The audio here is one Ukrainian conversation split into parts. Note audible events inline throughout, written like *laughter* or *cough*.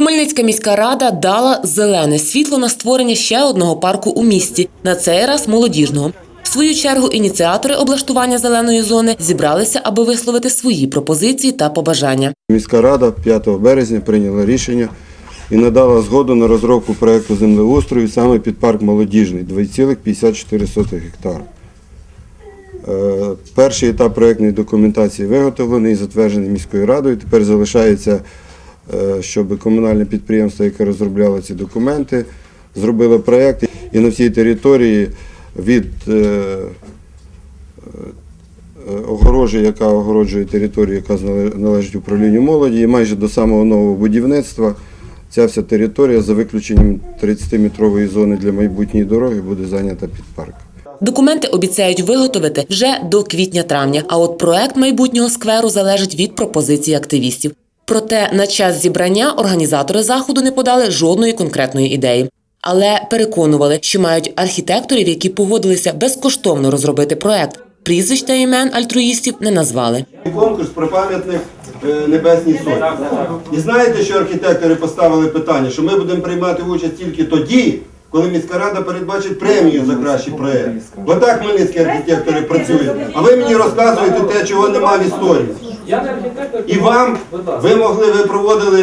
Хмельницька міська рада дала зелене світло на створення ще одного парку у місті, на цей раз молодіжного. В свою чергу ініціатори облаштування зеленої зони зібралися, аби висловити свої пропозиції та побажання. Міська рада 5 березня прийняла рішення і надала згоду на розробку проєкту землеустрою саме під парк молодіжний 2,54 гектара. Е, Перший етап проєктної документації виготовлений і затверджений міською радою. Тепер залишається, щоб комунальне підприємство, яке розробляло ці документи, зробило проєкт і на всій території від е, е, огорожі, яка огороджує територію, яка належить управлінню молоді, і майже до самого нового будівництва ця вся територія за виключенням 30-метрової зони для майбутньої дороги буде зайнята під парк. Документи обіцяють виготовити вже до квітня-травня. А от проект майбутнього скверу залежить від пропозицій активістів. Проте на час зібрання організатори заходу не подали жодної конкретної ідеї. Але переконували, що мають архітекторів, які погодилися безкоштовно розробити проект. Прізвищ та імен альтруїстів не назвали. Конкурс про пам'ятник е, Небесній Сотні. І знаєте, що архітектори поставили питання, що ми будемо приймати участь тільки тоді, коли міська рада передбачить премію за кращий проєкт. Отак хмельницькі архітектори працюють. А ви мені розказуєте те, чого нема в історії. Я не архітектор. І вам, Будь ласка. ви могли, ви проводили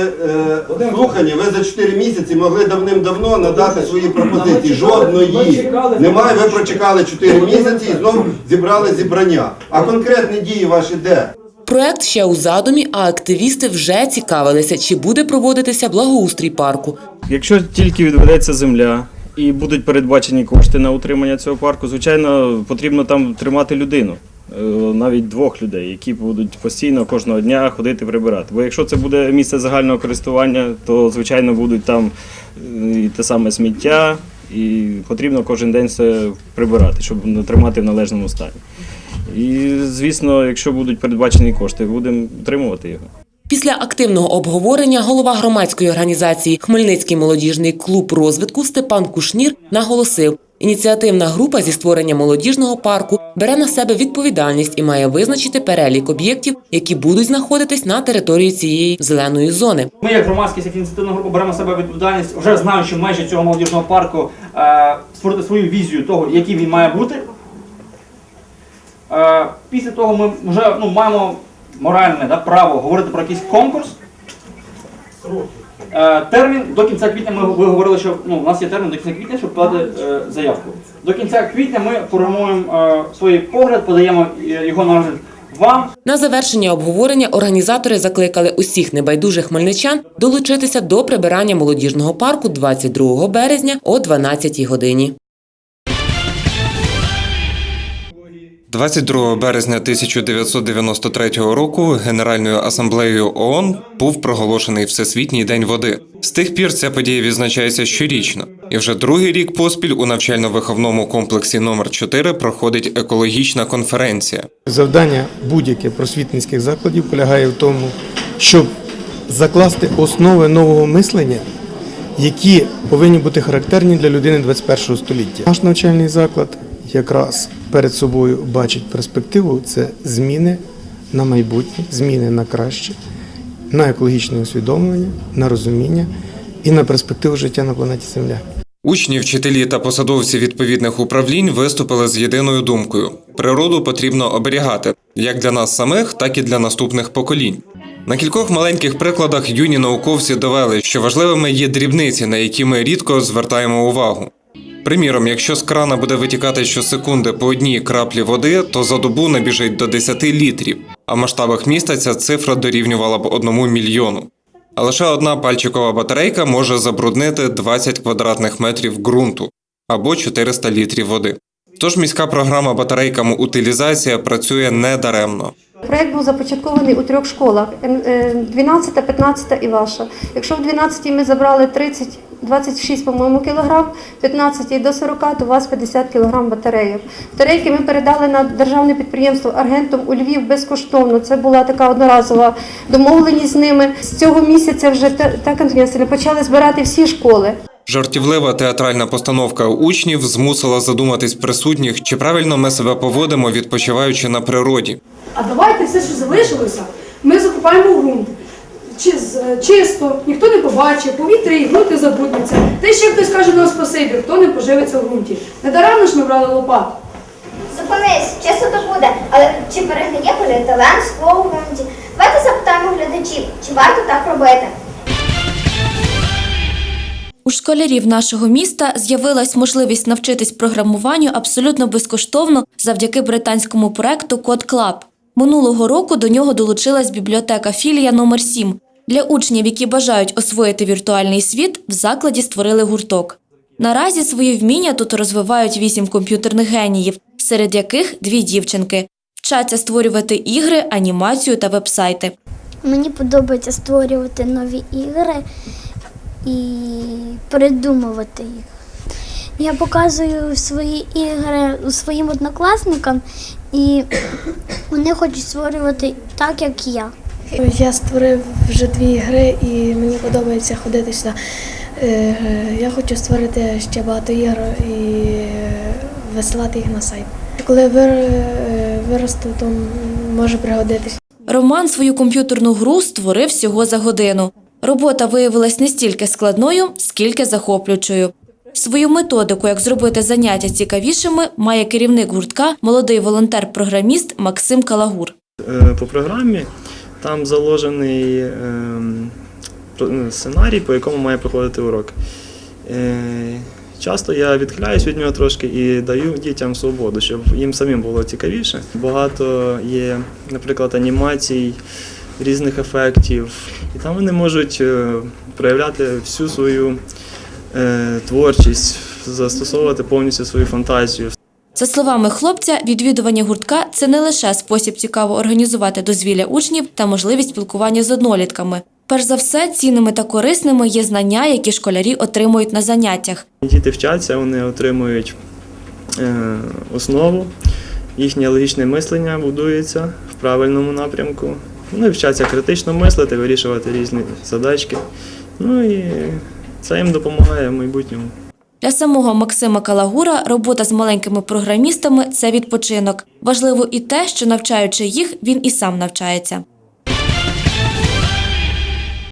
е, слухання, ви за 4 місяці могли давним-давно надати свої пропозиції. Жодної. Немає, ви прочекали 4 місяці і знову зібрали зібрання. А конкретні дії ваші де? Проект ще у задумі, а активісти вже цікавилися, чи буде проводитися благоустрій парку. Якщо тільки відведеться земля і будуть передбачені кошти на утримання цього парку, звичайно, потрібно там тримати людину, навіть двох людей, які будуть постійно кожного дня ходити прибирати. Бо якщо це буде місце загального користування, то звичайно будуть там е, і те саме сміття, і потрібно кожен день це прибирати, щоб не тримати в належному стані. І звісно, якщо будуть передбачені кошти, будемо утримувати його. Після активного обговорення голова громадської організації Хмельницький молодіжний клуб розвитку Степан Кушнір наголосив. Ініціативна група зі створення молодіжного парку бере на себе відповідальність і має визначити перелік об'єктів, які будуть знаходитись на території цієї зеленої зони. Ми, як громадськість, як ініціативна група, беремо на себе відповідальність, вже знаючи межі цього молодіжного парку, е, створити свою візію того, який він має бути. Е, після того ми вже ну, маємо моральне да, право говорити про якийсь конкурс. Е, термін до кінця квітня ми ви говорили, що ну, у нас є термін до кінця квітня, щоб подати е, заявку. До кінця квітня ми формуємо е, свій погляд, подаємо його на розгляд вам. На завершення обговорення організатори закликали усіх небайдужих хмельничан долучитися до прибирання молодіжного парку 22 березня о 12 годині. 22 березня 1993 року Генеральною асамблеєю ООН був проголошений Всесвітній день води. З тих пір ця подія відзначається щорічно, і вже другий рік поспіль у навчально-виховному комплексі номер 4 проходить екологічна конференція. Завдання будь-яких просвітницьких закладів полягає в тому, щоб закласти основи нового мислення, які повинні бути характерні для людини 21 століття. Наш навчальний заклад якраз перед собою бачить перспективу це зміни на майбутнє, зміни на краще, на екологічне усвідомлення, на розуміння і на перспективу життя на планеті Земля. Учні, вчителі та посадовці відповідних управлінь виступили з єдиною думкою: природу потрібно оберігати як для нас самих, так і для наступних поколінь. На кількох маленьких прикладах юні науковці довели, що важливими є дрібниці, на які ми рідко звертаємо увагу. Приміром, якщо з крана буде витікати щосекунди по одній краплі води, то за добу набіжить до 10 літрів, а в масштабах міста ця цифра дорівнювала б одному мільйону. А лише одна пальчикова батарейка може забруднити 20 квадратних метрів ґрунту або 400 літрів води. Тож міська програма батарейкам утилізація працює недаремно. Проєкт був започаткований у трьох школах: е, 12, 15 і ваша. Якщо в 12 ми забрали 30, 26, по-моєму, кілограм, 15 до 40, то у вас 50 кілограм батарейок. Батарейки ми передали на державне підприємство Аргентум у Львів безкоштовно. Це була така одноразова домовленість з ними. З цього місяця вже та- так, Антоніна почали збирати всі школи. Жартівлива театральна постановка учнів змусила задуматись присутніх, чи правильно ми себе поводимо, відпочиваючи на природі. А давайте все, що залишилося, ми закупаємо ґрунт. Чи- з- чисто, ніхто не побачить, повітря і ґрунт не забудеться. Та ще хтось каже на спасибі, хто не поживиться в ґрунті. Недаремно ж ми брали лопату. Зупинись, чисто то буде, але чи перегниє поліетилен, скло у ґрунті? Давайте запитаємо глядачів, чи варто так робити. У школярів нашого міста з'явилась можливість навчитись програмуванню абсолютно безкоштовно завдяки британському проекту Код Клаб. Минулого року до нього долучилась бібліотека філія номер 7 Для учнів, які бажають освоїти віртуальний світ, в закладі створили гурток. Наразі свої вміння тут розвивають вісім комп'ютерних геніїв, серед яких дві дівчинки. Вчаться створювати ігри, анімацію та вебсайти. Мені подобається створювати нові ігри і придумувати їх. Я показую свої ігри своїм однокласникам, і *clears throat* вони хочуть створювати так, як я. Я створив вже дві гри і мені подобається ходити сюди. Е, Я хочу створити ще багато ігор і е, висилати їх на сайт. Коли е, виросту, то може пригодитись. Роман свою комп'ютерну гру створив всього за годину. Робота виявилась не стільки складною, скільки захоплюючою. Свою методику, як зробити заняття цікавішими, має керівник гуртка, молодий волонтер-програміст Максим Калагур. По програмі там заложений ем, ну, сценарій, по якому має проходити урок. Е, Часто я відхиляюсь від нього трошки і даю дітям свободу, щоб їм самим було цікавіше. Багато є, наприклад, анімацій, різних ефектів, і там вони можуть е, проявляти всю свою е, творчість, застосовувати повністю свою фантазію. За словами хлопця, відвідування гуртка це не лише спосіб цікаво організувати дозвілля учнів та можливість спілкування з однолітками. Перш за все, цінними та корисними є знання, які школярі отримують на заняттях. Діти вчаться, вони отримують е, основу, їхнє логічне мислення будується в правильному напрямку. Вони вчаться критично мислити, вирішувати різні задачки. Ну і це їм допомагає в майбутньому. Для самого Максима Калагура робота з маленькими програмістами це відпочинок. Важливо і те, що навчаючи їх, він і сам навчається.